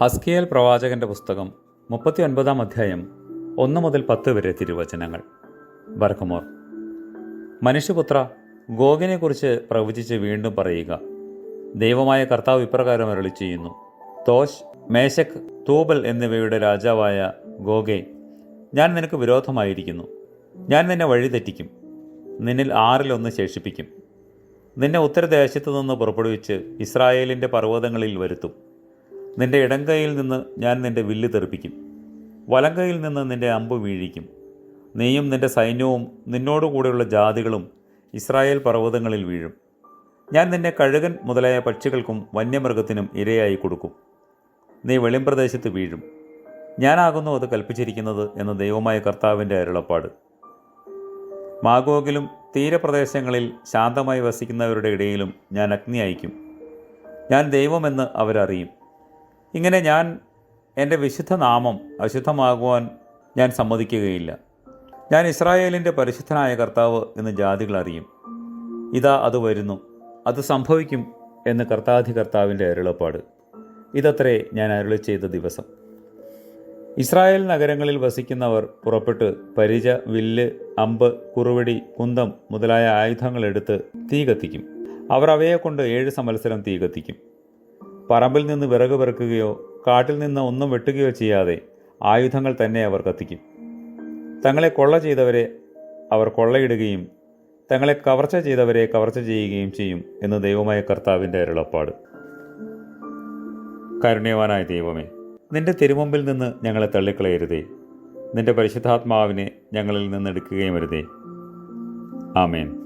ഹസ്കിയേൽ പ്രവാചകന്റെ പുസ്തകം മുപ്പത്തി ഒൻപതാം അധ്യായം ഒന്ന് മുതൽ പത്ത് വരെ തിരുവചനങ്ങൾ. ബർക്കമോർ മനുഷ്യപുത്ര ഗോഗിനെക്കുറിച്ച് പ്രവചിച്ച് വീണ്ടും പറയുക. ദൈവമായ കർത്താവ് ഇപ്രകാരം അരളി ചെയ്യുന്നു. തോഷ് മേശക് തൂബൽ എന്നിവയുടെ രാജാവായ ഗോഗെ ഞാൻ നിനക്ക് വിരോധമായിരിക്കുന്നു. ഞാൻ നിന്നെ വഴിതെറ്റിക്കും. നിന്നിൽ ആറിലൊന്ന് ശേഷിപ്പിക്കും. നിന്നെ ഉത്തരദേശത്തു നിന്ന് പുറപ്പെടുവിച്ച് ഇസ്രായേലിന്റെ പർവതങ്ങളിൽ വരുത്തും. നിന്റെ ഇടങ്കൈയിൽ നിന്ന് ഞാൻ നിന്റെ വില്ല് തെറിപ്പിക്കും. വലങ്കൈയിൽ നിന്ന് നിന്റെ അമ്പ് വീഴിക്കും. നീയും നിന്റെ സൈന്യവും നിന്നോടുകൂടെയുള്ള ജാതികളും ഇസ്രായേൽ പർവതങ്ങളിൽ വീഴും. ഞാൻ നിന്നെ കഴുകൻ മുതലായ പക്ഷികൾക്കും വന്യമൃഗത്തിനും ഇരയായി കൊടുക്കും. നീ വെളിമ്പ്രദേശത്ത് വീഴും. ഞാനാകുന്നു അത് കൽപ്പിച്ചിരിക്കുന്നത് എന്ന ദൈവമായ കർത്താവിന്റെ അരുളപ്പാട്. മാഗോഗിലും തീരപ്രദേശങ്ങളിൽ ശാന്തമായി വസിക്കുന്നവരുടെ ഇടയിലും ഞാൻ അഗ്നി അയക്കും ഞാൻ ദൈവമെന്ന് അവരറിയും. ഇങ്ങനെ ഞാൻ എന്റെ വിശുദ്ധ നാമം അശുദ്ധമാകുവാൻ ഞാൻ സമ്മതിക്കുകയില്ല. ഞാൻ ഇസ്രായേലിന്റെ പരിശുദ്ധനായ കർത്താവ് എന്ന് ജാതികൾ അറിയും. ഇതാ അത് വരുന്നു. അത് സംഭവിക്കും എന്ന് കർത്താധി കർത്താവിന്റെ അരുളപ്പാട്. ഇതത്രേ ഞാൻ അരുളി ചെയ്ത ദിവസം. ഇസ്രായേൽ നഗരങ്ങളിൽ വസിക്കുന്നവർ പുറപ്പെട്ട് പരിച വില്ല് അമ്പ് കുറുവടി കുന്തം മുതലായ ആയുധങ്ങൾ എടുത്ത് തീ കത്തിക്കും. അവർ അവയെക്കൊണ്ട് ഏഴ് സമത്സരം തീ കത്തിക്കും. പറമ്പിൽ നിന്ന് വിറക് പെറുക്കുകയോ കാട്ടിൽ നിന്ന് ഒന്നും വെട്ടുകയോ ചെയ്യാതെ ആയുധങ്ങൾ തന്നെ അവർ കത്തിക്കും. തങ്ങളെ കൊള്ള ചെയ്തവരെ അവർ കൊള്ളയിടുകയും തങ്ങളെ കവർച്ച ചെയ്തവരെ കവർച്ച ചെയ്യുകയും ചെയ്യും എന്ന് ദൈവമായ കർത്താവിന്റെ അരുളപ്പാട്. കരുണ്യവാനായ ദൈവമേ നിന്റെ തിരുമുമ്പിൽ നിന്ന് ഞങ്ങളെ തള്ളിക്കളയരുതേ. നിന്റെ പരിശുദ്ധാത്മാവിനെ ഞങ്ങളിൽ നിന്ന് എടുക്കുകയും വരുതേ. ആമേൻ.